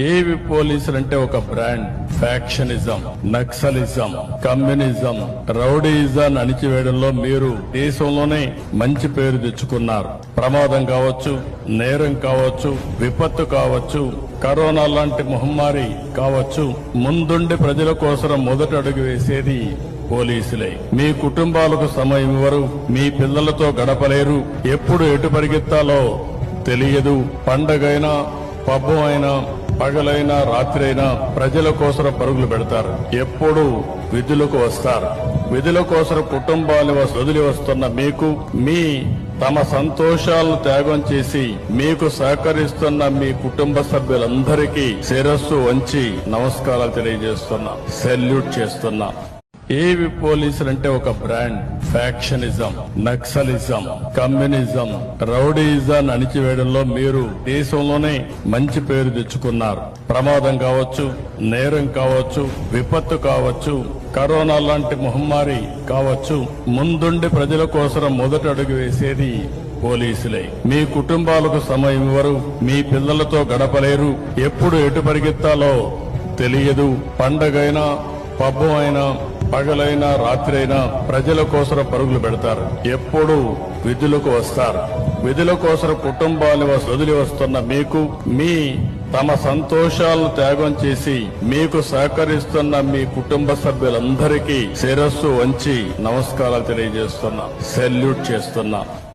ఏవి పోలీసులు అంటే ఒక brand. Factionism naxalism communism rowdyism అణిచివేయడంలో మీరు దేశంలోనే మంచి పేరు తెచ్చుకున్నారు. ప్రమాదం కావచ్చు నేరం కావచ్చు విపత్తు కావచ్చు కరోనా లాంటి మహమ్మారి కావచ్చు ముందుండి ప్రజల కోసం మొదట అడుగు వేసేది పోలీసులే. మీ కుటుంబాలకు సమయం ఇవ్వరు మీ పిల్లలతో గడపలేరు ఎప్పుడు ఎటు పరిగెత్తాలో తెలియదు. పండగైనా పబ్బం అయినా పగలైనా రాత్రైనా ప్రజల కోసం పరుగులు పెడతారు. ఎప్పుడు విధులకు వస్తారు. విధుల కోసం కుటుంబాన్ని వదిలి వస్తున్న మీకు మీ తమ సంతోషాలను త్యాగం చేసి మీకు సహకరిస్తున్న మీ కుటుంబ సభ్యులందరికీ శిరస్సు వంచి నమస్కారాలు తెలియజేస్తున్నా. సెల్యూట్ చేస్తున్నా. ఏవి పోలీసులు అంటే ఒక brand. Factionism naxalism communism rowdyism అణిచివేయడంలో మీరు దేశంలోనే మంచి పేరు తెచ్చుకున్నారు. ప్రమాదం కావచ్చు నేరం కావచ్చు విపత్తు కావచ్చు కరోనా లాంటి మహమ్మారి కావచ్చు ముందుండి ప్రజల కోసం మొదట అడుగు వేసేది పోలీసులే. మీ కుటుంబాలకు సమయం ఇవ్వరు మీ పిల్లలతో గడపలేరు ఎప్పుడు ఎటు పరిగెత్తాలో తెలియదు. పండగైనా పబ్బం అయినా పగలైనా రాత్రైనా ప్రజల కోసం పరుగులు పెడతారు. ఎప్పుడు విధులకు వస్తారు. విధుల కోసం కుటుంబాన్ని వదిలి వస్తున్న మీకు మీ తమ సంతోషాలను త్యాగం చేసి మీకు సహకరిస్తున్న మీ కుటుంబ సభ్యులందరికీ శిరస్సు వంచి నమస్కారాలు తెలియజేస్తున్నా. సెల్యూట్ చేస్తున్నా.